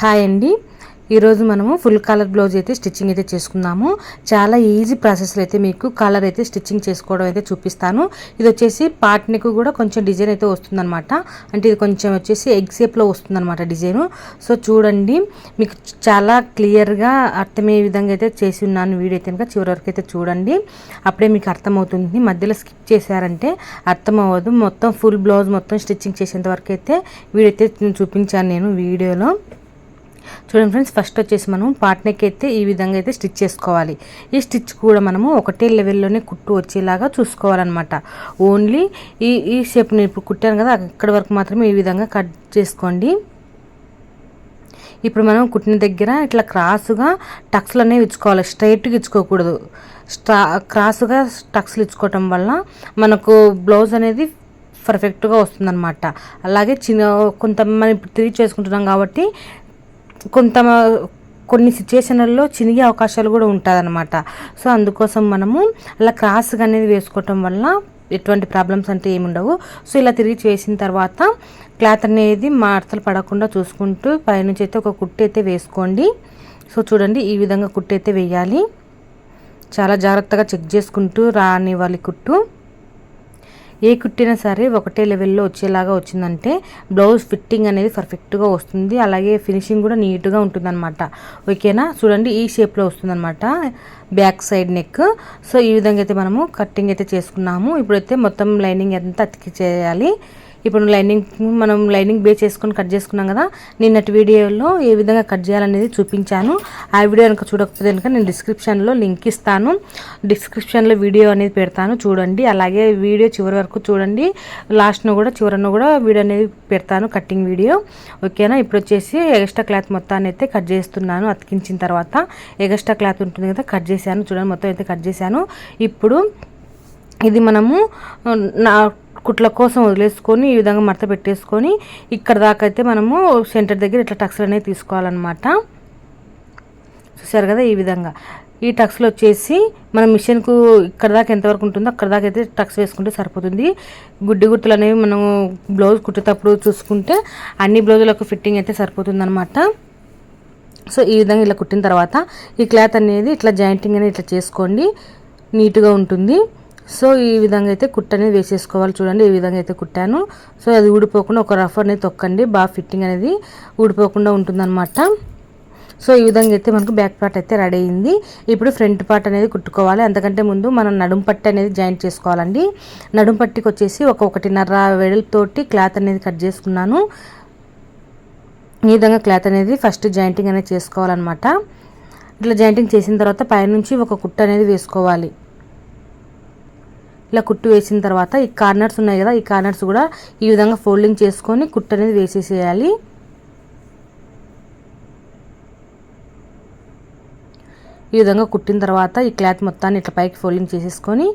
Hi అండి. ఈరోజు మనము ఫుల్ కలర్ బ్లౌజ్ అయితే స్టిచ్చింగ్ అయితే చేసుకుందాము. చాలా ఈజీ ప్రాసెస్లో అయితే మీకు కలర్ అయితే స్టిచ్చింగ్ చేసుకోవడం అయితే చూపిస్తాను. ఇది వచ్చేసి పార్ట్ కూడా కొంచెం డిజైన్ అయితే వస్తుందన్నమాట. అంటే ఇది కొంచెం వచ్చేసి ఎగ్ షేప్లో వస్తుందన్నమాట డిజైన్. సో చూడండి మీకు చాలా క్లియర్గా అర్థమయ్యే విధంగా అయితే చేసి ఉన్నాను వీడియో అయితే కనుక. చివరి వరకు అయితే చూడండి. అప్పుడే మీకు అర్థమవుతుంది. మధ్యలో స్కిప్ చేశారంటే అర్థం అవ్వదు మొత్తం ఫుల్ బ్లౌజ్ మొత్తం స్టిచ్చింగ్ చేసేంత వరకు అయితే వీడియో అయితే చూపించాను నేను వీడియోలో. చూడండి ఫ్రెండ్స్ ఫస్ట్ వచ్చేసి మనం పార్ట్ నెక్ అయితే ఈ విధంగా అయితే స్టిచ్ చేసుకోవాలి. ఈ స్టిచ్ కూడా మనము ఒకటే లెవెల్లోనే కుట్టు వచ్చేలాగా చూసుకోవాలన్నమాట. ఓన్లీ ఈ ఈ షేప్ నేను ఇప్పుడు కుట్టాను కదా అక్కడ వరకు మాత్రమే ఈ విధంగా కట్ చేసుకోండి. ఇప్పుడు మనం కుట్టిన దగ్గర ఇట్లా క్రాస్గా టక్స్లు అనేవి ఇచ్చుకోవాలి. స్ట్రైట్గా ఇచ్చుకోకూడదు. స్ట్రా క్రాస్గా టక్స్లు ఇచ్చుకోవటం వల్ల మనకు బ్లౌజ్ అనేది పర్ఫెక్ట్గా వస్తుందన్నమాట. అలాగే చిన్న కొంత మనం ఇప్పుడు తిరిగి చేసుకుంటున్నాం కాబట్టి కొంత కొన్ని సిచ్యువేషన్లలో చినిగే అవకాశాలు కూడా ఉంటుందన్నమాట. సో అందుకోసం మనము అలా క్రాస్గా అనేది వేసుకోవటం వల్ల ఎటువంటి ప్రాబ్లమ్స్ అంటే ఏమి ఉండవు. సో ఇలా తిరిగి చేసిన తర్వాత క్లాత్ అనేది మార్తలు పడకుండా చూసుకుంటూ పైనుంచి అయితే ఒక కుట్టి అయితే వేసుకోండి. సో చూడండి ఈ విధంగా కుట్టి అయితే వేయాలి. చాలా జాగ్రత్తగా చెక్ చేసుకుంటూ రాని వాళ్ళ కుట్టు. ఏ కుట్టినా సరే ఒకటే లెవెల్లో వచ్చేలాగా వచ్చిందంటే బ్లౌజ్ ఫిట్టింగ్ అనేది పర్ఫెక్ట్గా వస్తుంది. అలాగే ఫినిషింగ్ కూడా నీట్గా ఉంటుందన్నమాట. ఓకేనా? చూడండి ఈ షేప్లో వస్తుందన్నమాట. Back side neck. సో ఈ విధంగా అయితే మనము కట్టింగ్ అయితే చేసుకున్నాము. ఇప్పుడైతే మొత్తం లైనింగ్ ఎంత అతికి చేయాలి ఇప్పుడు లైనింగ్ మనం లైనింగ్ బేస్ చేసుకొని కట్ చేసుకున్నాం కదా నిన్నటి వీడియోలో ఏ విధంగా కట్ చేయాలనేది చూపించాను. ఆ వీడియో కనుక చూడకపోతే కనుక నేను డిస్క్రిప్షన్లో లింక్ ఇస్తాను. డిస్క్రిప్షన్లో వీడియో అనేది పెడతాను చూడండి. అలాగే వీడియో చివరి వరకు చూడండి. లాస్ట్ను కూడా చివరను కూడా వీడియో అనేది పెడతాను కట్టింగ్ వీడియో. ఓకేనా? ఇప్పుడు వచ్చేసి ఎగస్ట్రా క్లాత్ మొత్తాన్ని అయితే కట్ చేస్తున్నాను అతికించిన తర్వాత. ఎగస్ట్రా క్లాత్ ఉంటుంది కదా కట్ చేశాను. చూడండి మొత్తం అయితే కట్ చేశాను. ఇప్పుడు ఇది మనము నా కుట్ల కోసం వదిలేసుకొని ఈ విధంగా మడత పెట్టేసుకొని ఇక్కడ దాకా అయితే మనము సెంటర్ దగ్గర ఇట్లా టక్స్లు అనేవి తీసుకోవాలన్నమాట. చూసారు కదా ఈ విధంగా. ఈ టక్స్లు వచ్చేసి మన మిషన్కు ఇక్కడ దాకా ఎంతవరకు ఉంటుందో అక్కడ దాకా అయితే టక్స్ వేసుకుంటే సరిపోతుంది. గుడ్డి గుర్తులు అనేవి మనం బ్లౌజ్ కుట్టేటప్పుడు చూసుకుంటే అన్ని బ్లౌజులకు ఫిట్టింగ్ అయితే సరిపోతుంది అనమాట సో ఈ విధంగా ఇలా కుట్టిన తర్వాత ఈ క్లాత్ అనేది ఇట్లా జాయింటింగ్ అనేది ఇట్లా చేసుకోండి. నీట్గా ఉంటుంది. సో ఈ విధంగా అయితే కుట్ట అనేది వేసేసుకోవాలి. చూడండి ఈ విధంగా అయితే కుట్టాను. సో అది ఊడిపోకుండా ఒక రఫ్ అనేది తొక్కండి. బాగా ఫిట్టింగ్ అనేది ఊడిపోకుండా ఉంటుందన్నమాట. సో ఈ విధంగా అయితే మనకు బ్యాక్ పార్ట్ అయితే రెడీ అయింది. ఇప్పుడు ఫ్రంట్ పార్ట్ అనేది కుట్టుకోవాలి. అంతకంటే ముందు మనం నడుం పట్టి అనేది జాయింట్ చేసుకోవాలండి. నడుం పట్టికి వచ్చేసి ఒక ఒకటిన్నర వెడల్తోటి క్లాత్ అనేది కట్ చేసుకున్నాను. ఈ విధంగా క్లాత్ అనేది ఫస్ట్ జాయింటింగ్ అనేది చేసుకోవాలన్నమాట. ఇట్లా జాయింటింగ్ చేసిన తర్వాత పైనుంచి ఒక కుట్ట అనేది వేసుకోవాలి. ఇలా కుట్టు వేసిన తర్వాత ఈ కార్నర్స్ ఉన్నాయి కదా ఈ కార్నర్స్ కూడా ఈ విధంగా ఫోల్డింగ్ చేసుకొని కుట్టు అనేది వేసేసేయాలి. ఈ విధంగా కుట్టిన తర్వాత ఈ క్లాత్ మొత్తాన్ని ఇట్లా పైకి ఫోల్డింగ్ చేసేసుకొని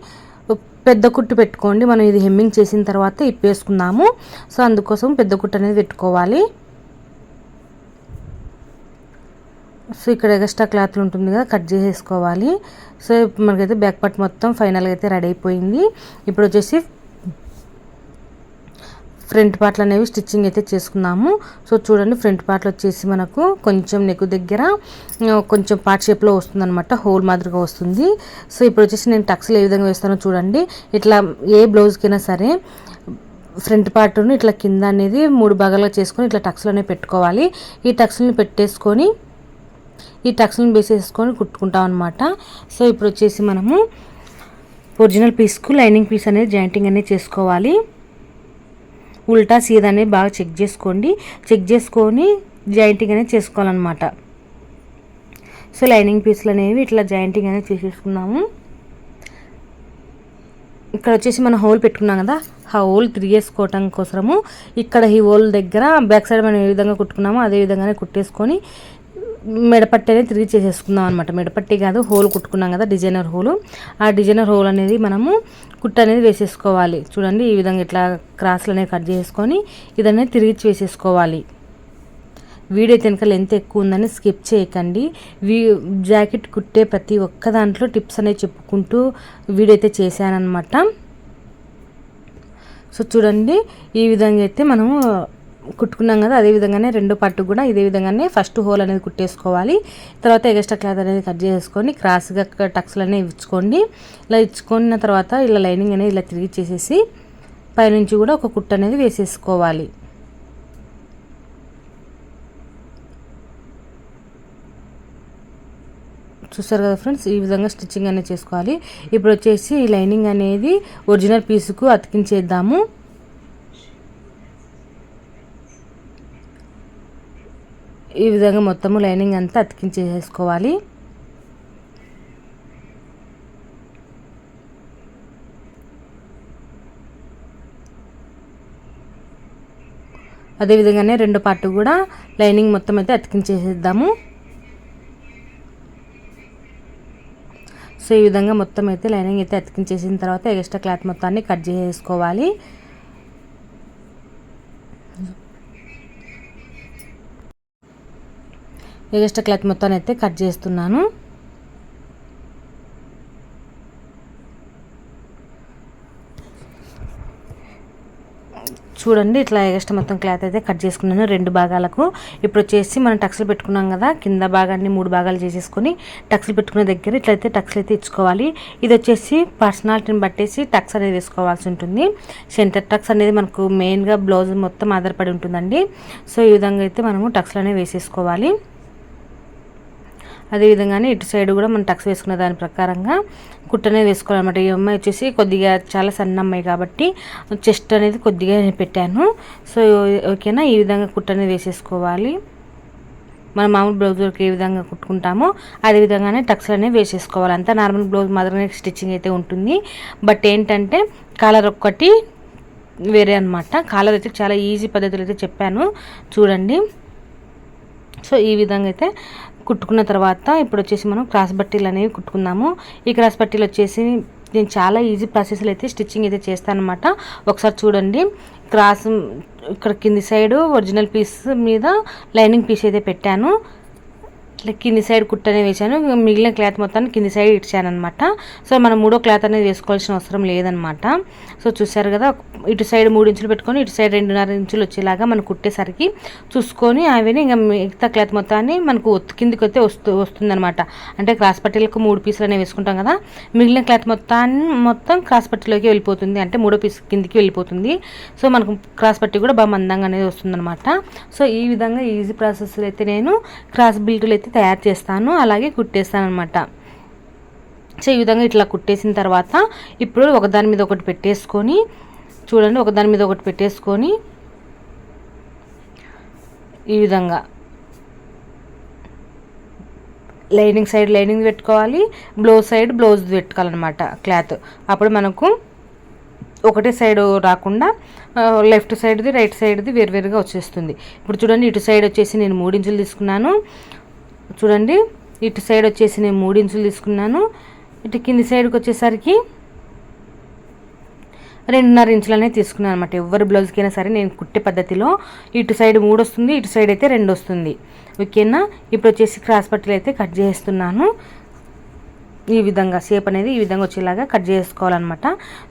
పెద్ద కుట్టు పెట్టుకోండి. మనం ఇది హెమ్మింగ్ చేసిన తర్వాత ఇప్పేసుకుందాము. సో అందుకోసం పెద్ద కుట్టు అనేది పెట్టుకోవాలి. సో ఇక్కడ ఎగస్ట్రా క్లాత్ ఉంటుంది కదా కట్ చేసేసుకోవాలి. సో మనకైతే బ్యాక్ పార్ట్ మొత్తం ఫైనల్గా అయితే రెడీ అయిపోయింది. ఇప్పుడు వచ్చేసి ఫ్రంట్ పార్ట్లు అనేవి స్టిచ్చింగ్ అయితే చేసుకున్నాము. సో చూడండి ఫ్రంట్ పార్ట్లు వచ్చేసి మనకు కొంచెం నెక్ దగ్గర కొంచెం పార్ట్ షేప్లో వస్తుందన్నమాట హోల్ మాదిరిగా వస్తుంది. సో ఇప్పుడు వచ్చేసి నేను టక్స్లు ఏ విధంగా వేస్తానో చూడండి. ఇట్లా ఏ బ్లౌజ్కైనా సరే ఫ్రంట్ పార్ట్ను ఇట్లా కింద అనేది మూడు భాగాలుగా చేసుకొని ఇట్లా టక్స్లు అనేవి పెట్టుకోవాలి. ఈ టక్స్ని పెట్టేసుకొని ఈ టక్స్ని బేస్ చేసుకొని కుట్టుకుంటాం అనమాట సో ఇప్పుడు వచ్చేసి మనము ఒరిజినల్ పీస్కు లైనింగ్ పీస్ అనేది జాయింటింగ్ అనేది చేసుకోవాలి. ఉల్టా సీదా అనేది బాగా చెక్ చేసుకోండి. చెక్ చేసుకొని జాయింటింగ్ అనేది చేసుకోవాలన్నమాట. సో లైనింగ్ పీస్లు అనేవి ఇట్లా జాయింటింగ్ అనేది చేసేసుకున్నాము. ఇక్కడ వచ్చేసి మనం హోల్ పెట్టుకున్నాం కదా. ఆ హోల్ తిరిగేసుకోవటం కోసము ఇక్కడ ఈ హోల్ దగ్గర బ్యాక్ సైడ్ మనం ఏ విధంగా కుట్టుకున్నామో అదే విధంగానే కుట్టేసుకొని మెడపట్టి అనేది తిరిగి చేసేసుకుందాం అనమాట మెడపట్టి కాదు హోల్ కుట్టుకున్నాం కదా డిజైనర్ హోల్. ఆ డిజైనర్ హోల్ అనేది మనము కుట్ట అనేది వేసేసుకోవాలి. చూడండి ఈ విధంగా ఇట్లా క్రాస్లు అనేవి కట్ చేసుకొని ఇదనేది తిరిగి వేసేసుకోవాలి. వీడియో వెనక లెంత్ ఎక్కువ ఉందని స్కిప్ చేయకండి. వీ జాకెట్ కుట్టే ప్రతి ఒక్క దాంట్లో టిప్స్ అనేవి చెప్పుకుంటూ వీడియో అయితే చేశానమాట సో చూడండి ఈ విధంగా అయితే మనము కుట్టుకున్నాం కదా అదే విధంగానే రెండు పట్టు కూడా ఇదే విధంగానే ఫస్ట్ హోల్ అనేది కుట్టేసుకోవాలి. తర్వాత ఎగస్ట్రా క్లాత్ అనేది కట్ చేసుకొని క్రాస్గా టక్స్లు అనేవి ఇచ్చుకోండి. ఇలా ఇచ్చుకున్న తర్వాత ఇలా లైనింగ్ అనేది ఇలా తిరిగి చేసేసి పైనుంచి కూడా ఒక కుట్టు అనేది వేసేసుకోవాలి. చూస్తారు కదా ఫ్రెండ్స్ ఈ విధంగా స్టిచ్చింగ్ అనేది చేసుకోవాలి. ఇప్పుడు వచ్చేసి ఈ లైనింగ్ అనేది ఒరిజినల్ పీసుకు అతికించేద్దాము. ఈ విధంగా మొత్తము లైనింగ్ అంతా అతికించేసుకోవాలి. అదేవిధంగానే రెండు పార్ట్ కూడా లైనింగ్ మొత్తం అయితే అతికించేసేద్దాము. సో ఈ విధంగా మొత్తం అయితే లైనింగ్ అయితే అతికించేసిన తర్వాత ఎక్స్ట్రా క్లాత్ మొత్తాన్ని కట్ చేసుకోవాలి ఎగస్ట్రా క్లాత్ మొత్తాన్ని అయితే కట్ చేస్తున్నాను. చూడండి ఇట్లా ఎగస్ట్రా మొత్తం క్లాత్ అయితే కట్ చేసుకున్నాను రెండు భాగాలకు. ఇప్పుడు వచ్చేసి మనం టక్స్లు పెట్టుకున్నాం కదా కింద భాగాన్ని మూడు భాగాలు చేసేసుకొని టక్స్లు పెట్టుకునే దగ్గర ఇట్లయితే టక్స్లు అయితే ఇచ్చుకోవాలి. ఇది వచ్చేసి పర్సనాలిటీని బట్టేసి టక్స్ అనేది వేసుకోవాల్సి ఉంటుంది. సెంటర్ టక్స్ అనేది మనకు మెయిన్గా బ్లౌజ్ మొత్తం ఆధారపడి ఉంటుందండి. సో ఈ విధంగా అయితే మనము టక్స్లు అనేవి వేసేసుకోవాలి. అదేవిధంగానే ఇటు సైడ్ కూడా మనం టక్స్ వేసుకునే దాని ప్రకారంగా కుట్టనే వేసుకోవాలన్నమాట. ఈ అమ్మాయి వచ్చేసి కొద్దిగా చాలా సన్న అమ్మాయి కాబట్టి చెస్ట్ అనేది కొద్దిగా పెట్టాను. సో ఓకేనా? ఈ విధంగా కుట్టనే వేసేసుకోవాలి. మనం మామూలు బ్లౌజ్ ఏ విధంగా కుట్టుకుంటామో అదే విధంగానే టక్స్ అనేవి వేసేసుకోవాలి. అంతా నార్మల్ బ్లౌజ్ మాత్రమే స్టిచ్చింగ్ అయితే ఉంటుంది. బట్ ఏంటంటే కాలర్ ఒక్కటి వేరే అనమాట కాలర్ అయితే చాలా ఈజీ పద్ధతులు అయితే చెప్పాను. చూడండి. సో ఈ విధంగా అయితే కుట్టుకున్న తర్వాత ఇప్పుడు వచ్చేసి మనం క్రాస్ బట్టీలు అనేవి కుట్టుకుందాము. ఈ క్రాస్ బట్టీలు వచ్చేసి నేను చాలా ఈజీ ప్రాసెస్లో అయితే స్టిచ్చింగ్ అయితే చేస్తాను అనమాట ఒకసారి చూడండి. క్రాస్ ఇక్కడ కింది సైడు ఒరిజినల్ పీస్ మీద లైనింగ్ పీస్ అయితే పెట్టాను. ఇట్లా కింది సైడ్ కుట్టనే వేసాను మిగిలిన క్లాత్ మొత్తాన్ని కింది సైడ్ ఇచ్చాను అనమాట సో మనం మూడో క్లాత్ అనేది వేసుకోవాల్సిన అవసరం లేదనమాట సో చూసారు కదా ఇటు సైడ్ మూడు ఇంచులు పెట్టుకొని ఇటు సైడ్ రెండున్నర ఇంచులు వచ్చేలాగా మనం కుట్టేసరికి చూసుకొని అవి ఇంకా మిగతా క్లాత్ మొత్తాన్ని మనకు కిందికి వస్తే వస్తూ వస్తుందనమాట అంటే క్రాస్ పట్టీలకు మూడు పీసులు అనేవి వేసుకుంటాం కదా మిగిలిన క్లాత్ మొత్తాన్ని మొత్తం క్రాస్ పట్టీలోకి వెళ్ళిపోతుంది. అంటే మూడో పీస్ కిందికి వెళ్ళిపోతుంది. సో మనకు క్రాస్ పట్టీ కూడా బాగా మందంగా అనేది వస్తుందనమాట సో ఈ విధంగా ఈజీ ప్రాసెస్లో అయితే నేను క్రాస్ బిల్టులు అయితే తయారు చేస్తాను అలాగే కుట్టేస్తాను అనమాట సో ఈ విధంగా ఇట్లా కుట్టేసిన తర్వాత ఇప్పుడు ఒకదాని మీద ఒకటి పెట్టేసుకొని చూడండి ఒకదాని మీద ఒకటి పెట్టేసుకొని ఈ విధంగా లైనింగ్ సైడ్ లైనింగ్ పెట్టుకోవాలి బ్లౌజ్ సైడ్ బ్లౌజ్ పెట్టుకోవాలన్నమాట క్లాత్. అప్పుడు మనకు ఒకటే సైడ్ రాకుండా లెఫ్ట్ సైడ్ది రైట్ సైడ్ది వేరువేరుగా వచ్చేస్తుంది. ఇప్పుడు చూడండి ఇటు సైడ్ వచ్చేసి నేను మూడించులు తీసుకున్నాను. చూడండి. ఇటు సైడ్ వచ్చేసి నేను మూడు ఇంచులు తీసుకున్నాను. ఇటు కింది సైడ్కి వచ్చేసరికి రెండున్నర ఇంచులు అనేది తీసుకున్నాను అనమాట ఎవరి బ్లౌజ్కైనా సరే నేను కుట్టే పద్ధతిలో ఇటు సైడ్ మూడు వస్తుంది ఇటు సైడ్ అయితే రెండు వస్తుంది. ఓకేనా? ఇప్పుడు వచ్చేసి క్రాస్ పట్టులు అయితే కట్ చేస్తున్నాను. ఈ విధంగా షేప్ అనేది ఈ విధంగా వచ్చేలాగా కట్ చేసుకోవాలన్నమాట.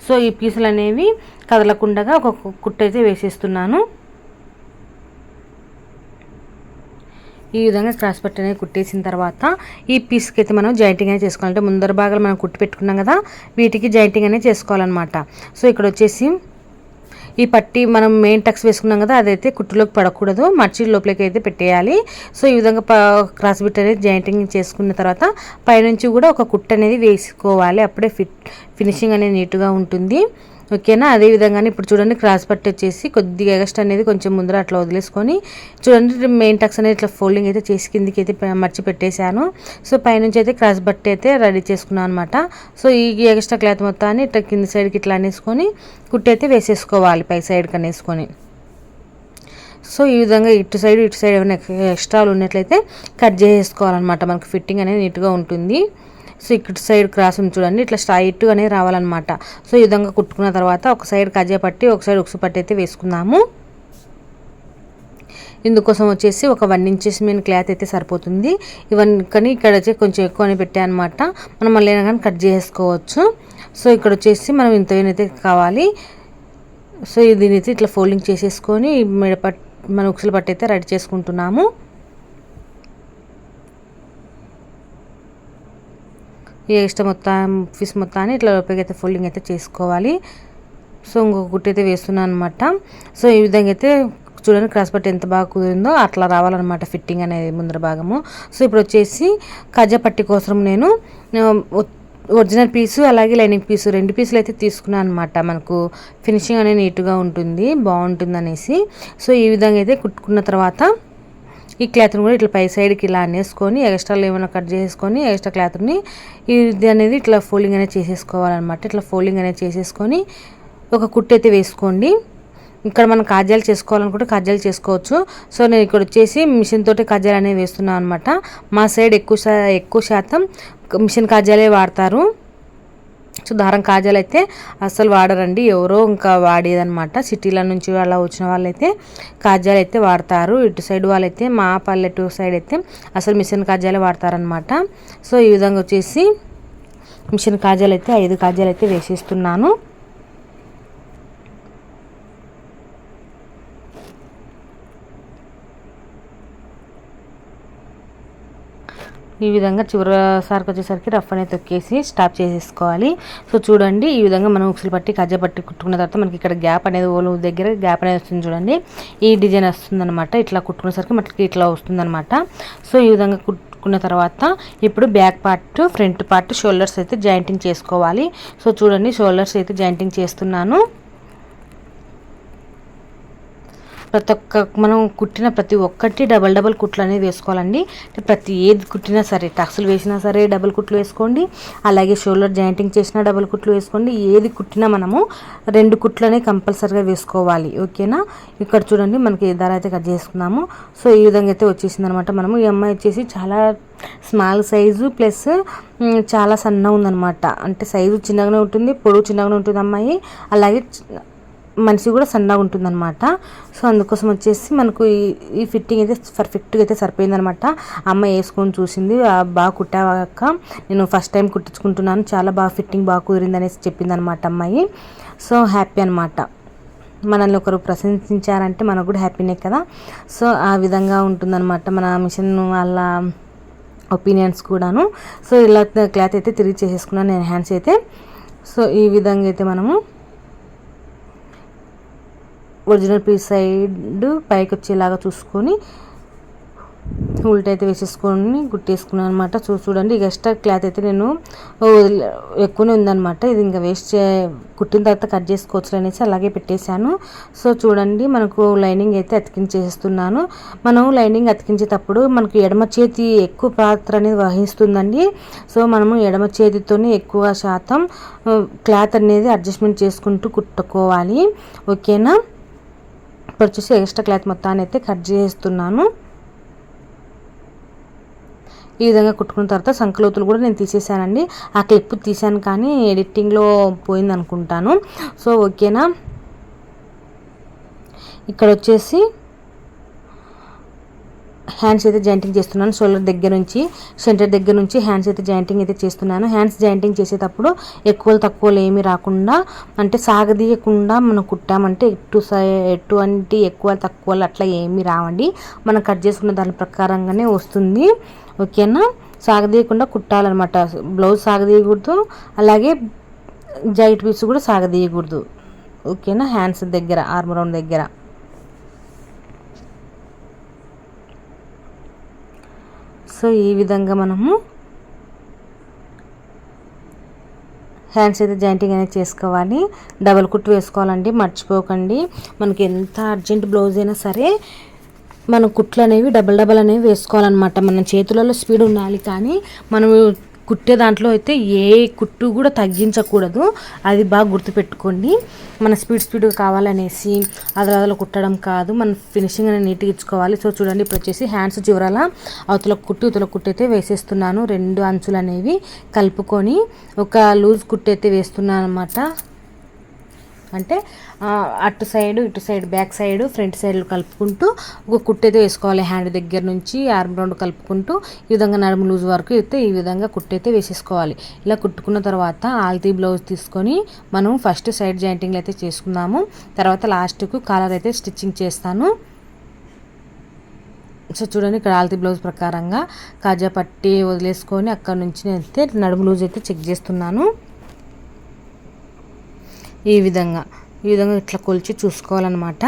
సో ఈ పీసులు అనేవి కదలకుండా ఒక కుట్ట అయితే వేసేస్తున్నాను. ఈ విధంగా క్రాస్ పట్టి అనేది కుట్టేసిన తర్వాత ఈ పీస్కి అయితే మనం జాయింటింగ్ అనేది చేసుకోవాలంటే ముందర భాగాలు మనం కుట్టి పెట్టుకున్నాం కదా వీటికి జాయింటింగ్ అనేది చేసుకోవాలన్నమాట. సో ఇక్కడ వచ్చేసి ఈ పట్టి మనం మెయిన్ టక్స్ వేసుకున్నాం కదా అదైతే కుట్టులోకి పడకూడదు మర్చి లోపలికి అయితే పెట్టేయాలి. సో ఈ విధంగా క్రాస్ బిట్ అనేది జాయింటింగ్ చేసుకున్న తర్వాత పైనుంచి కూడా ఒక కుట్ట అనేది వేసుకోవాలి అప్పుడే ఫిట్ ఫినిషింగ్ అనేది నీట్గా ఉంటుంది. ఓకేనా? అదే విధంగానే ఇప్పుడు చూడండి క్రాస్ పట్టి వచ్చేసి కొద్దిగా ఎగస్ట్ అనేది కొంచెం ముందర అట్లా వదిలేసుకొని చూడండి మెయిన్ టక్స్ అనేది ఇట్లా ఫోల్డింగ్ అయితే చేసి కిందికి అయితే మర్చి పెట్టేశాను. సో పైనుంచి అయితే క్రాస్ బట్టి అయితే రెడీ చేసుకున్నాను అనమాట సో ఈ ఎగస్ట్రా క్లాత్ మొత్తాన్ని ఇట్లా కింది సైడ్కి ఇట్లా అనేసుకొని కుట్టి అయితే వేసేసుకోవాలి పై సైడ్కి అనేసుకొని. సో ఈ విధంగా ఇటు సైడ్ ఇటు సైడ్ ఏమైనా ఎక్స్ట్రాలు ఉన్నట్లయితే కట్ చేసేసుకోవాలన్నమాట. మనకు ఫిట్టింగ్ అనేది నీట్గా ఉంటుంది. సో ఇక్కడ సైడ్ క్రాస్ చూడండి. ఇట్లా స్ట్రైట్ అనేది రావాలన్నమాట. సో ఈ విధంగా కుట్టుకున్న తర్వాత ఒక సైడ్ కజ్జా పట్టి ఒక సైడ్ ఉక్సు పట్టి అయితే వేసుకుందాము. ఇందుకోసం వచ్చేసి ఒక వన్ ఇంచెస్ మీద క్లాత్ అయితే సరిపోతుంది. ఇవన్నీ కానీ ఇక్కడ వచ్చి కొంచెం ఎక్కువనే పెట్టాను అనమాట మనం మళ్ళీ కానీ కట్ చేసుకోవచ్చు. సో ఇక్కడ వచ్చేసి మనం ఇంత అయితే కావాలి. సో దీని అయితే ఇట్లా ఫోల్డింగ్ చేసేసుకొని మెడపట్ మన ఉక్సులు పట్టి అయితే రెడీ చేసుకుంటున్నాము. ఈ ఎక్స్ట్రా మొత్తం ఫిష్ మొత్తాన్ని ఇట్లా లోపలికి అయితే ఫోల్డింగ్ అయితే చేసుకోవాలి. సో ఇంకొక గుట్టి అయితే వేస్తున్నాను అనమాట సో ఈ విధంగా అయితే చూడండి క్రాస్ పట్టి ఎంత బాగా కుదిరిందో అట్లా రావాలన్నమాట ఫిట్టింగ్ అనేది ముందర భాగము. సో ఇప్పుడు వచ్చేసి కజ్జా పట్టి కోసం నేను ఒరిజినల్ పీసు అలాగే లైనింగ్ పీసు రెండు పీసులు అయితే తీసుకున్నాను అనమాట మనకు ఫినిషింగ్ అనేది నీట్గా ఉంటుంది బాగుంటుంది అనేసి. సో ఈ విధంగా అయితే కుట్టుకున్న తర్వాత ఈ క్లాత్ని కూడా ఇట్లా పై సైడ్కి ఇలా అనేసుకొని ఎక్స్ట్రాలు ఏమైనా కట్ చేసుకొని ఎక్స్ట్రా క్లాత్ని ఇది అనేది ఇట్లా ఫోల్డింగ్ అనేది చేసేసుకోవాలన్నమాట. ఇట్లా ఫోల్డింగ్ అనేది చేసేసుకొని ఒక కుట్టు అయితే వేసుకోండి. ఇక్కడ మనం కాజాలు చేసుకోవాలనుకుంటే కాజాలు చేసుకోవచ్చు. సో నేను ఇక్కడ వచ్చేసి మిషన్ తోటి కాజాలు అనేవి వేస్తున్నాను అనమాట మా సైడ్ ఎక్కువ ఎక్కువ శాతం మిషన్ కాజాలే వాడతారు. సో దారం కాజాలు అయితే అస్సలు వాడరండి. ఎవరో ఇంకా వాడేదనమాట సిటీల నుంచి అలా వచ్చిన వాళ్ళైతే కాజాలు అయితే వాడతారు. ఇటు సైడ్ వాళ్ళైతే మా పల్లెటూరు సైడ్ అయితే అసలు మిషన్ కాజాలే వాడతారనమాట సో ఈ విధంగా వచ్చేసి మిషన్ కాజాలు అయితే ఐదు కాజాలు అయితే వేసేస్తున్నాను. ఈ విధంగా చివరిసారికి వచ్చేసరికి రఫ్ అనేది తొక్కేసి స్టాప్ చేసేసుకోవాలి. సో చూడండి ఈ విధంగా మనం ఉక్సులు పట్టి కజ్జ పట్టి కుట్టుకున్న తర్వాత మనకి ఇక్కడ గ్యాప్ అనేది ఓలు దగ్గర గ్యాప్ అనేది వస్తుంది చూడండి. ఈ డిజైన్ వస్తుందన్నమాట. ఇట్లా కుట్టుకునేసరికి మనకి ఇట్లా వస్తుందన్నమాట. సో ఈ విధంగా కుట్టుకున్న తర్వాత ఇప్పుడు back part front part shoulders అయితే జాయింటింగ్ చేసుకోవాలి. సో చూడండి షోల్డర్స్ అయితే జాయింటింగ్ చేస్తున్నాను. ప్రతి ఒక్క మనం కుట్టిన ప్రతి ఒక్కటి డబల్ డబల్ కుట్లు అనేది వేసుకోవాలండి. ప్రతి ఏది కుట్టినా సరే టక్స్లు వేసినా సరే డబల్ కుట్లు వేసుకోండి. అలాగే షోల్డర్ జాయింటింగ్ చేసినా డబల్ కుట్లు వేసుకోండి. ఏది కుట్టినా మనము రెండు కుట్లనే కంపల్సరీగా వేసుకోవాలి. ఓకేనా? ఇక్కడ చూడండి మనకి ధర అయితే కట్ చేసుకున్నాము. సో ఈ విధంగా అయితే వచ్చేసింది అనమాట మనము. ఈ అమ్మాయి వచ్చేసి చాలా స్మాల్ సైజు ప్లస్ చాలా సన్నగా ఉందనమాట. అంటే సైజు చిన్నగానే ఉంటుంది పొడవు చిన్నగానే ఉంటుంది అమ్మాయి. అలాగే మనిషి కూడా సన్నగా ఉంటుందన్నమాట. సో అందుకోసం వచ్చేసి మనకు ఈ ఫిట్టింగ్ అయితే పర్ఫెక్ట్గా అయితే సరిపోయిందనమాట అమ్మ వేసుకొని చూసింది బాగా కుట్టాక నేను ఫస్ట్ టైం కుట్టించుకుంటున్నాను చాలా బాగా ఫిట్టింగ్ బాగా కుదిరింది అనేసి చెప్పిందనమాట అమ్మాయి. సో హ్యాపీ అనమాట మనల్ని ఒకరు ప్రశంసించారంటే మనకు కూడా హ్యాపీనే కదా. సో ఆ విధంగా ఉంటుందన్నమాట మన మిషన్ వాళ్ళ ఒపీనియన్స్ కూడాను. సో ఇలా క్లాత్ అయితే తిరిగి చేసేసుకున్నాను నేను హ్యాండ్స్ అయితే. సో ఈ విధంగా అయితే మనము ఒరిజినల్ పీస్ సైడ్ పైకి వచ్చేలాగా చూసుకొని ఉల్ట అయితే వేసేసుకొని కుట్టేసుకున్నాను అనమాట చూ చూడండి ఇక ఎక్స్ట్రా క్లాత్ అయితే నేను ఎక్కువనే ఉందనమాట ఇది ఇంకా వేస్ట్ చే కుట్టిన తర్వాత కట్ చేసుకోవచ్చు అనేసి అలాగే పెట్టేశాను. సో చూడండి మనకు లైనింగ్ అయితే అతికించేస్తున్నాను. మనం లైనింగ్ అతికించేటప్పుడు మనకు ఎడమ చేతి ఎక్కువ పాత్ర అనేది వహిస్తుందండి. సో మనము ఎడమ చేతితోనే ఎక్కువ శాతం క్లాత్ అనేది అడ్జస్ట్మెంట్ చేసుకుంటూ కుట్టుకోవాలి. ఓకేనా? ఇప్పుడు వచ్చేసి ఎక్స్ట్రా క్లాత్ మొత్తాన్ని అయితే కట్ చేస్తున్నాను. ఈ విధంగా కుట్టుకున్న తర్వాత సంకలోతులు కూడా నేను తీసేసానండి. ఆ క్లిప్ తీసాను కానీ ఎడిటింగ్లో పోయింది అనుకుంటాను సో ఓకేనా ఇక్కడ వచ్చేసి హ్యాండ్స్ అయితే జాయింటింగ్ చేస్తున్నాను. షోల్డర్ దగ్గర నుంచి సెంటర్ దగ్గర నుంచి హ్యాండ్స్ అయితే జాయింటింగ్ అయితే చేస్తున్నాను. హ్యాండ్స్ జాయింటింగ్ చేసేటప్పుడు ఎక్కువ తక్కువలు ఏమి రాకుండా అంటే సాగదీయకుండా మనం కుట్టామంటే ఎటు ఎటువంటి ఎక్కువ తక్కువలు అట్లా ఏమి రావండి. మనం కట్ చేసుకున్న దాని ప్రకారంగానే వస్తుంది. ఓకేనా? సాగదీయకుండా కుట్టాలన్నమాట. బ్లౌజ్ సాగదీయకూడదు. అలాగే జైట్ పీస్ కూడా సాగదీయకూడదు. ఓకేనా? హ్యాండ్స్ దగ్గర ఆర్మ్ రౌండ్ దగ్గర. సో ఈ విధంగా మనము హ్యాండ్స్ అయితే జాయింటింగ్ అనేది చేసుకోవాలి. డబల్ కుట్టు వేసుకోవాలండి మర్చిపోకండి. మనకి ఎంత అర్జెంట్ బ్లౌజ్ అయినా సరే మనం కుట్లు అనేవి డబల్ డబల్ అనేవి వేసుకోవాలన్నమాట. మన చేతులలో స్పీడ్ ఉండాలి కానీ మనం కుట్టే దాంట్లో అయితే ఏ కుట్టు కూడా తగ్గించకూడదు. అది బాగా గుర్తుపెట్టుకోండి. మన స్పీడ్ స్పీడ్ కావాలనేసి అదల కుట్టడం కాదు. మన ఫినిషింగ్ అనేది నీట్గా ఇచ్చుకోవాలి. సో చూడండి ఇప్పుడు వచ్చేసి హ్యాండ్స్ చివరల అవతల కుట్టు ఇతల కుట్టు అయితే వేసేస్తున్నాను. రెండు అంచులు అనేవి కలుపుకొని ఒక లూజ్ కుట్టు అయితే వేస్తున్నాను అనమాట అంటే అటు సైడ్ ఇటు సైడ్ బ్యాక్ సైడ్ ఫ్రంట్ సైడ్లు కలుపుకుంటూ ఒక కుట్టైతే వేసుకోవాలి. హ్యాండ్ దగ్గర నుంచి ఆర్మ్ రౌండ్ కలుపుకుంటూ ఈ విధంగా నడుము లూజ్ వరకు అయితే ఈ విధంగా కుట్టైతే వేసేసుకోవాలి. ఇలా కుట్టుకున్న తర్వాత ఆల్తీ బ్లౌజ్ తీసుకొని మనం ఫస్ట్ సైడ్ జాయింటింగ్లు అయితే చేసుకున్నాము తర్వాత లాస్ట్కు కాలర్ అయితే స్టిచ్చింగ్ చేస్తాను. సో చూడండి ఇక్కడ ఆల్తీ బ్లౌజ్ ప్రకారంగా కాజా పట్టి వదిలేసుకొని అక్కడ నుంచి అయితే నడుము లూజ్ అయితే చెక్ చేస్తున్నాను. ఈ విధంగా. ఈ విధంగా ఇట్లా కొలిచి చూసుకోవాలన్నమాట.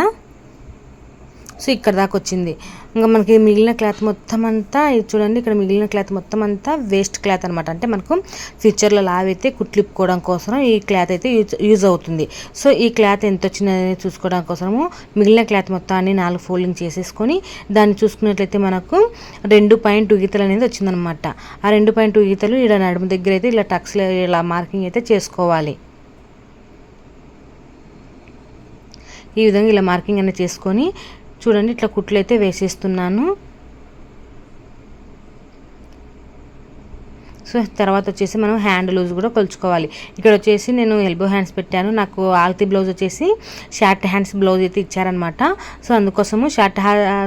సో ఇక్కడ దాకా వచ్చింది. ఇంకా మనకి మిగిలిన క్లాత్ మొత్తం అంతా ఇది చూడండి ఇక్కడ మిగిలిన క్లాత్ మొత్తం అంతా వేస్ట్ క్లాత్ అనమాట అంటే మనకు ఫ్యూచర్లో లావైతే కుట్లిప్పుకోవడం కోసం ఈ క్లాత్ అయితే యూజ్ యూజ్ అవుతుంది. సో ఈ క్లాత్ ఎంత వచ్చిందని చూసుకోవడం కోసము మిగిలిన క్లాత్ మొత్తాన్ని నాలుగు ఫోల్డింగ్ చేసేసుకొని దాన్ని చూసుకున్నట్లయితే మనకు రెండు పాయింట్ టూ గీతలు అనేది వచ్చిందనమాట ఆ రెండు పాయింట్ టూ గీతలు ఇలా నడుము దగ్గర అయితే ఇలా టక్స్ ఇలా మార్కింగ్ అయితే చేసుకోవాలి. ఈ విధంగా ఇలా మార్కింగ్ అనేది చేసుకొని చూడండి ఇట్లా కుట్లు అయితే వేసేస్తున్నాను. సో తర్వాత వచ్చేసి మనం హ్యాండ్ లూజ్ కూడా కొలుచుకోవాలి. ఇక్కడ వచ్చేసి నేను ఎల్బో హ్యాండ్స్ పెట్టాను. నాకు ఆల్తీ బ్లౌజ్ వచ్చేసి షార్ట్ హ్యాండ్స్ బ్లౌజ్ అయితే ఇచ్చారనమాట సో అందుకోసము షార్ట్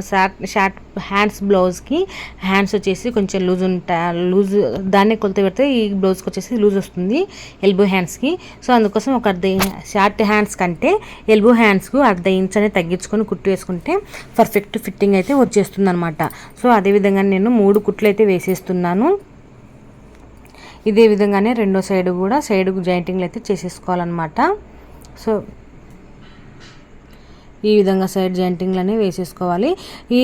షార్ట్ షార్ట్ హ్యాండ్స్ బ్లౌజ్కి హ్యాండ్స్ వచ్చేసి కొంచెం లూజ్ ఉంటా లూజ్ దాన్నే కొలత పెడితే ఈ బ్లౌజ్కి వచ్చేసి లూజ్ వస్తుంది ఎల్బో హ్యాండ్స్కి సో అందుకోసం ఒక అర్ధ షార్ట్ హ్యాండ్స్ కంటే ఎల్బో హ్యాండ్స్కు అర్ధ ఇంచ్ అనేది తగ్గించుకొని కుట్టు వేసుకుంటే పర్ఫెక్ట్ ఫిట్టింగ్ అయితే వచ్చేస్తుంది అనమాట సో అదేవిధంగా నేను మూడు కుట్లు అయితే వేసేస్తున్నాను. ఇదే విధంగానే రెండో సైడ్ కూడా సైడ్ జాయింటింగ్లు అయితే చేసేసుకోవాలన్నమాట. సో ఈ విధంగా సైడ్ జాయింటింగ్లు అనేవి వేసేసుకోవాలి. ఈ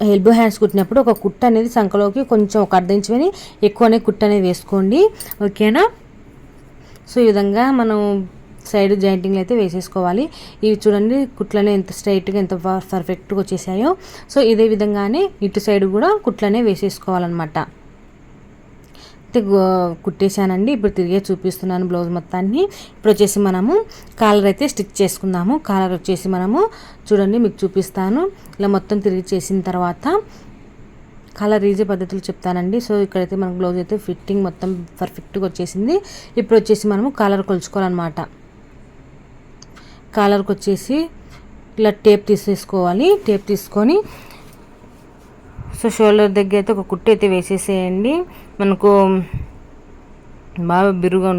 ఎల్బో హ్యాండ్స్ కుట్టినప్పుడు ఒక కుట్ట అనేది సంఖలోకి కొంచెం ఒక అర్ధ ఎక్కువనే కుట్ట అనేది వేసుకోండి. ఓకేనా? సో ఈ విధంగా మనం సైడ్ జాయింటింగ్లు అయితే వేసేసుకోవాలి. ఇవి చూడండి కుట్లనే ఎంత స్ట్రైట్గా ఎంత పర్ఫెక్ట్గా వచ్చేసాయో. సో ఇదే విధంగానే ఇటు సైడ్ కూడా కుట్లనే వేసేసుకోవాలన్నమాట. కుట్టేశానండి. ఇప్పుడు తిరిగే చూపిస్తున్నాను బ్లౌజ్ మొత్తాన్ని. ఇప్పుడు వచ్చేసి మనము కాలర్ అయితే స్టిచ్ చేసుకుందాము. కాలర్ వచ్చేసి మనము చూడండి మీకు చూపిస్తాను. ఇలా మొత్తం తిరిగి చేసిన తర్వాత కలర్ ఈజీ పద్ధతులు చెప్తానండి. సో ఇక్కడైతే మనకు బ్లౌజ్ అయితే ఫిట్టింగ్ మొత్తం పర్ఫెక్ట్గా వచ్చేసింది. ఇప్పుడు వచ్చేసి మనము కాలర్ కొలుచుకోవాలన్నమాట. కాలర్కి వచ్చేసి ఇలా టేప్ తీసేసుకోవాలి. టేప్ తీసుకొని సో షోల్డర్ దగ్గర అయితే ఒక కుట్టు అయితే వేసేసేయండి. మనకు బాగా బిరుగా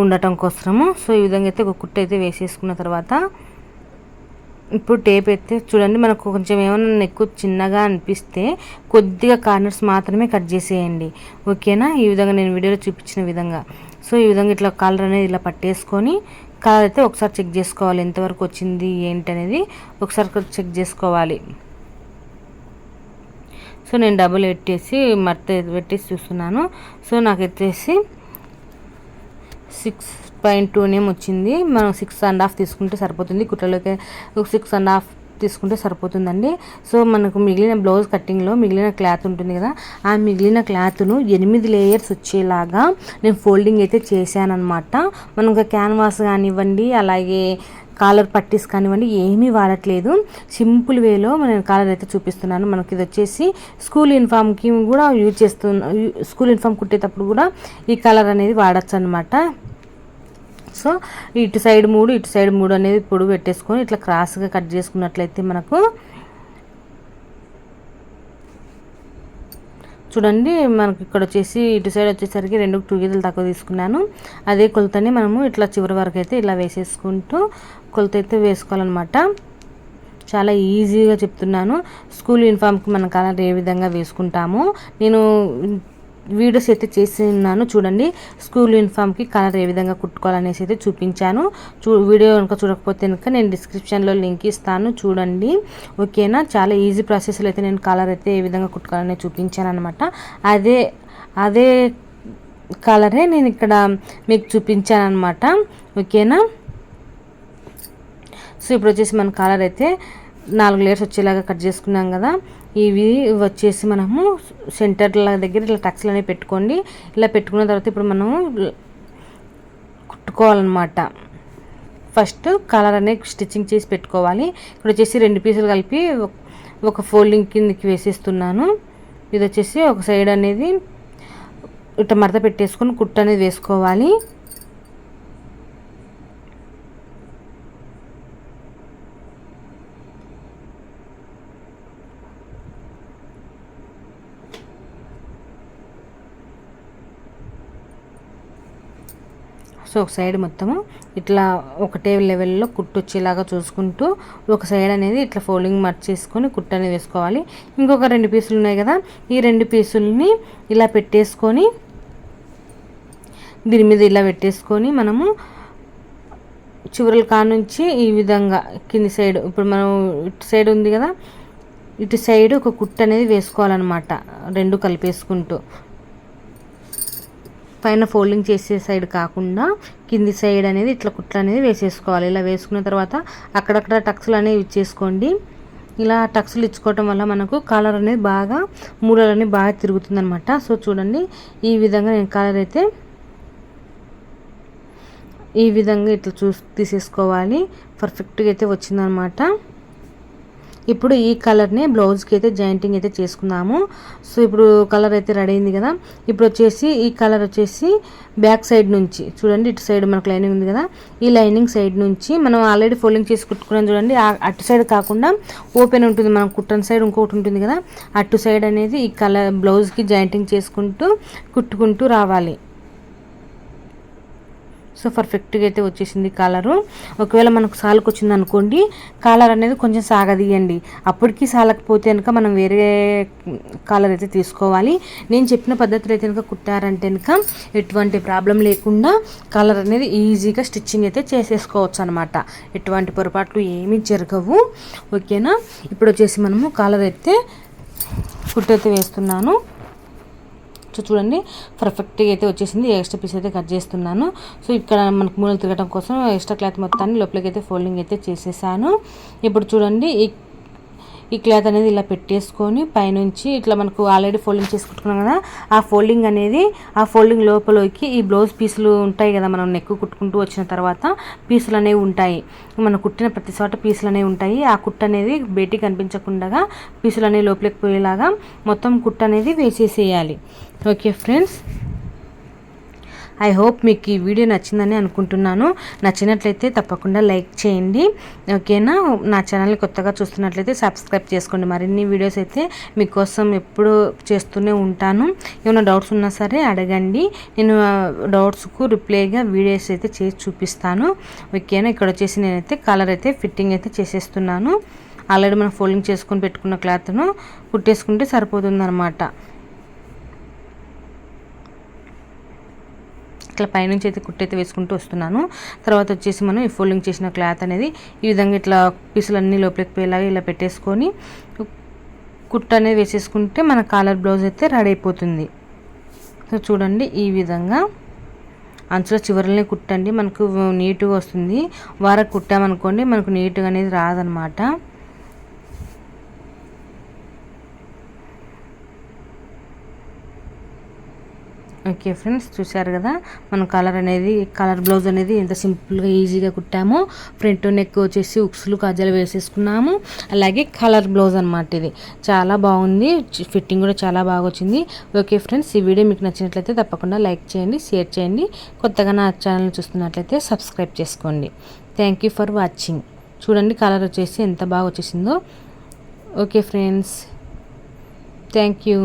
ఉండటం కోసము సో ఈ విధంగా అయితే ఒక కుట్టు అయితే వేసేసుకున్న తర్వాత ఇప్పుడు టేప్ అయితే చూడండి మనకు కొంచెం ఏమైనా ఎక్కువ చిన్నగా అనిపిస్తే కొద్దిగా కార్నర్స్ మాత్రమే కట్ చేసేయండి. ఓకేనా? ఈ విధంగా నేను వీడియోలో చూపించిన విధంగా. సో ఈ విధంగా ఇట్లా కలర్ అనేది ఇలా పట్టేసుకొని కలర్ అయితే ఒకసారి చెక్ చేసుకోవాలి. ఎంతవరకు వచ్చింది ఏంటి అనేది ఒకసారి చెక్ చేసుకోవాలి. సో నేను డబుల్ పెట్టేసి మర్త పెట్టేసి చూస్తున్నాను. సో నాకు వచ్చేసి సిక్స్ పాయింట్ టూ నేమ్ వచ్చింది. మనం సిక్స్ అండ్ హాఫ్ తీసుకుంటే సరిపోతుంది. కుట్రలోకి సిక్స్ అండ్ హాఫ్ తీసుకుంటే సరిపోతుందండి. సో మనకు మిగిలిన బ్లౌజ్ కట్టింగ్లో మిగిలిన క్లాత్ ఉంటుంది కదా ఆ మిగిలిన క్లాత్ను ఎనిమిది లేయర్స్ వచ్చేలాగా నేను ఫోల్డింగ్ అయితే చేశానమాట మనకు క్యాన్వాస్ కానివ్వండి అలాగే కాలర్ పట్టీస్ కానివ్వండి ఏమీ వాడట్లేదు. సింపుల్ వేలో నేను కాలర్ అయితే చూపిస్తున్నాను. మనకి ఇది వచ్చేసి స్కూల్ యూనిఫామ్కి కూడా యూజ్ చేస్తున్నా స్కూల్ యూనిఫామ్ కుట్టేటప్పుడు కూడా ఈ కలర్ అనేది వాడచ్చు అనమాట సో ఇటు సైడ్ మూడు ఇటు సైడ్ మూడు అనేది పొడి పెట్టేసుకొని ఇట్లా క్రాస్గా కట్ చేసుకున్నట్లయితే మనకు చూడండి మనకి ఇక్కడ వచ్చేసి ఇటు సైడ్ వచ్చేసరికి రెండు టూ గీతలు తక్కువ తీసుకున్నాను. అదే కొలతని మనము ఇట్లా చివరి వరకు అయితే ఇలా వేసేసుకుంటూ కొలత అయితే వేసుకోవాలన్నమాట. చాలా ఈజీగా చెప్తున్నాను. స్కూల్ యూనిఫామ్కి మన కలర్ ఏ విధంగా వేసుకుంటామో. నేను వీడియోస్ అయితే చేసి ఉన్నాను చూడండి. స్కూల్ యూనిఫామ్కి కలర్ ఏ విధంగా కుట్టుకోవాలనేసి అయితే చూపించాను. చూ వీడియో కనుక చూడకపోతే కనుక నేను డిస్క్రిప్షన్లో లింక్ ఇస్తాను చూడండి. ఓకేనా? చాలా ఈజీ ప్రాసెస్లో అయితే నేను కలర్ అయితే ఏ విధంగా కుట్టుకోవాలని చూపించాను అనమాట అదే అదే కలరే నేను ఇక్కడ మీకు చూపించాను అనమాట ఓకేనా? సో ఇప్పుడు వచ్చేసి మన కలర్ అయితే నాలుగు లేయర్స్ వచ్చేలాగా కట్ చేసుకున్నాం కదా. ఇవి వచ్చేసి మనము సెంటర్ల దగ్గర ఇట్లా టక్స్లు అనేవి పెట్టుకోండి. ఇలా పెట్టుకున్న తర్వాత ఇప్పుడు మనము కుట్టుకోవాలన్నమాట. ఫస్ట్ కలర్ అనేది స్టిచ్చింగ్ చేసి పెట్టుకోవాలి. ఇప్పుడు వచ్చేసి రెండు పీసులు కలిపి ఒక ఫోల్డింగ్ కిందకి వేసేస్తున్నాను. ఇది వచ్చేసి ఒక సైడ్ అనేది ఇట్లా మడత పెట్టేసుకొని కుట్టు అనేది వేసుకోవాలి. సో ఒక సైడ్ మొత్తము ఇట్లా ఒకటే లెవెల్లో కుట్టు వచ్చేలాగా చూసుకుంటూ ఒక సైడ్ అనేది ఇట్లా ఫోల్డింగ్ మర్చేసుకొని కుట్టు అనేది వేసుకోవాలి. ఇంకొక రెండు పీసులు ఉన్నాయి కదా ఈ రెండు పీసుల్ని ఇలా పెట్టేసుకొని దీని మీద ఇలా పెట్టేసుకొని మనము చివరల కానుంచి ఈ విధంగా కింది సైడ్ ఇప్పుడు మనం ఇటు సైడ్ ఉంది కదా ఇటు సైడ్ ఒక కుట్టు అనేది వేసుకోవాలన్నమాట రెండు కలిపేసుకుంటూ. పైన ఫోల్డింగ్ చేసే సైడ్ కాకుండా కింది సైడ్ అనేది ఇట్లా కుట్లు అనేది వేసేసుకోవాలి. ఇలా వేసుకున్న తర్వాత అక్కడక్కడ టక్స్లు అనేవి ఇచ్చేసుకోండి. ఇలా టక్స్లు ఇచ్చుకోవటం వల్ల మనకు కాలర్ అనేది బాగా మూలలు అనేది బాగా తిరుగుతుంది అనమాట సో చూడండి ఈ విధంగా నేను కాలర్ అయితే ఈ విధంగా ఇట్లా చూసి తీసేసుకోవాలి. పర్ఫెక్ట్గా అయితే వచ్చిందనమాట ఇప్పుడు ఈ కలర్ని బ్లౌజ్కి అయితే జాయింటింగ్ అయితే చేసుకుందాము సో ఇప్పుడు కలర్ అయితే రెడీ అయింది కదా. ఇప్పుడు వచ్చేసి ఈ కలర్ వచ్చేసి బ్యాక్ సైడ్ నుంచి. చూడండి ఇటు సైడ్ మనకు లైనింగ్ ఉంది కదా. ఈ లైనింగ్ సైడ్ నుంచి మనం ఆల్రెడీ ఫోల్డింగ్ చేసి కుట్టుకున్నాం చూడండి. అటు సైడ్ కాకుండా ఓపెన్ ఉంటుంది. మనం కుట్టని సైడ్ ఇంకొకటి ఉంటుంది కదా. అటు సైడ్ అనేది ఈ కలర్ బ్లౌజ్కి జాయింటింగ్ చేసుకుంటూ కుట్టుకుంటూ రావాలి. సో పర్ఫెక్ట్గా అయితే వచ్చేసింది కాలరు ఒకవేళ మనకు సాలకు వచ్చింది అనుకోండి కాలర్ అనేది కొంచెం సాగదీయండి. అప్పటికి సాలకపోతే కనుక మనం వేరే కాలర్ అయితే తీసుకోవాలి. నేను చెప్పిన పద్ధతిలో అయితే కనుక కుట్టారంటే కనుక ఎటువంటి ప్రాబ్లం లేకుండా కలర్ అనేది ఈజీగా స్టిచ్చింగ్ అయితే చేసేసుకోవచ్చు అనమాట ఎటువంటి పొరపాట్లు ఏమీ జరగవు. ఓకేనా? ఇప్పుడు వచ్చేసి మనము కాలర్ అయితే కుట్టయితే వేస్తున్నాను. సో చూడండి పర్ఫెక్ట్గా అయితే వచ్చేసింది. ఎక్స్ట్రా పీస్ అయితే కట్ చేస్తున్నాను. సో ఇక్కడ మనకు మూలలు తిరగడం కోసం ఎక్స్ట్రా క్లాత్ మొత్తాన్ని లోపలికి అయితే ఫోల్డింగ్ అయితే చేసేసాను. ఇప్పుడు చూడండి ఈ క్లాత్ అనేది ఇలా పెట్టేసుకొని పైనుంచి ఇట్లా మనకు ఆల్రెడీ ఫోల్డింగ్ చేసుకుంటున్నాం కదా ఆ ఫోల్డింగ్ అనేది ఆ ఫోల్డింగ్ లోపలికి ఈ బ్లౌజ్ పీసులు ఉంటాయి కదా మనం నెక్ కుట్టుకుంటూ వచ్చిన తర్వాత పీసులు అనేవి ఉంటాయి. మనం కుట్టిన ప్రతి చోట పీసులు అనేవి ఉంటాయి. ఆ కుట్ట అనేది బయటికి కనిపించకుండా పీసులు అనేవి లోపలికి పోయేలాగా మొత్తం కుట్ట అనేది వేసేసేయాలి. Okay friends? ఐ హోప్ మీకు ఈ వీడియో నచ్చిందని అనుకుంటున్నాను. నచ్చినట్లయితే తప్పకుండా లైక్ చేయండి. ఓకేనా? నా ఛానల్ని కొత్తగా చూస్తున్నట్లయితే సబ్స్క్రైబ్ చేసుకోండి. మరిన్ని వీడియోస్ అయితే మీకోసం ఎప్పుడు చేస్తూనే ఉంటాను. ఏమైనా డౌట్స్ ఉన్నా సరే అడగండి. నేను డౌట్స్కు రిప్లైగా వీడియోస్ అయితే చేసి చూపిస్తాను. ఓకేనా? ఇక్కడ వచ్చేసి నేనైతే కలర్ అయితే ఫిట్టింగ్ అయితే చేసేస్తున్నాను. ఆల్రెడీ మనం ఫోల్డింగ్ చేసుకొని పెట్టుకున్న క్లాత్ను కుట్టేసుకుంటే సరిపోతుంది ఇట్లా పైనుంచి అయితే కుట్టైతే వేసుకుంటూ వస్తున్నాను. తర్వాత వచ్చేసి మనం ఈ ఫోల్డింగ్ చేసిన క్లాత్ అనేది ఈ విధంగా ఇట్లా పీసులన్నీ లోపలికి పోయేలాగా ఇలా పెట్టేసుకొని కుట్ట అనేది వేసేసుకుంటే మన కాలర్ బ్లౌజ్ అయితే రెడీ అయిపోతుంది. సో చూడండి ఈ విధంగా అంచుల చివరలనే కుట్టండి. మనకు నీట్గా వస్తుంది. వారకు కుట్టామనుకోండి మనకు నీట్గా అనేది రాదనమాట. ఓకే ఫ్రెండ్స్ చూసారు కదా? మనం కలర్ అనేది కలర్ బ్లౌజ్ అనేది ఎంత సింపుల్గా ఈజీగా కుట్టామో. ఫ్రంట్ నెక్ వచ్చేసి ఉక్సులు కాజాలు వేసేసుకున్నాము. అలాగే కలర్ బ్లౌజ్ అనమాట ఇది. చాలా బాగుంది. ఫిట్టింగ్ కూడా చాలా బాగా వచ్చింది. ఓకే ఫ్రెండ్స్ ఈ వీడియో మీకు నచ్చినట్లయితే తప్పకుండా లైక్ చేయండి షేర్ చేయండి. కొత్తగా నా ఛానల్ చూస్తున్నట్లయితే సబ్స్క్రైబ్ చేసుకోండి. థ్యాంక్ యూ ఫర్ వాచింగ్ చూడండి కలర్ వచ్చేసి ఎంత బాగా వచ్చేసిందో. Okay friends thank you